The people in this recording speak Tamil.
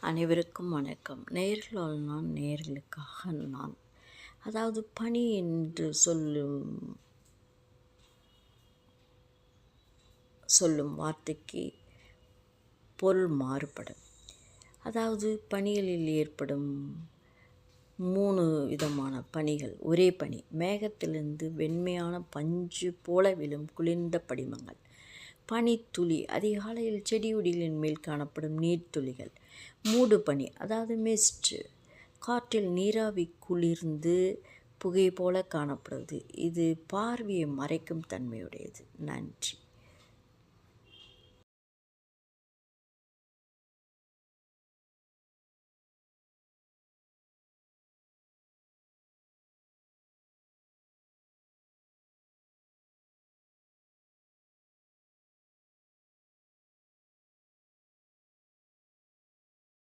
அனைவருக்கும் வணக்கம். நேர்களால் நான் நேர்களுக்காக நான். அதாவது பணி என்று சொல்லும் சொல்லும் வார்த்தைக்கு பொருள் மாறுபடும். அதாவது பணிகளில் ஏற்படும் மூணு விதமான பணிகள். ஒரே பனி மேகத்திலிருந்து வெண்மையான பஞ்சு போல விழும் குளிர்ந்த படிமங்கள். பனித்துளி அதிகாலையில் செடியுடிகளின் மேல் காணப்படும் நீர்த்துளிகள் மூடு பனி அதாவது மிஸ்ட் காற்றில் நீராவி குளிர்ந்து புகை போல காணப்படுவது. இது பார்வையை மறைக்கும் தன்மையுடையது. நன்றி.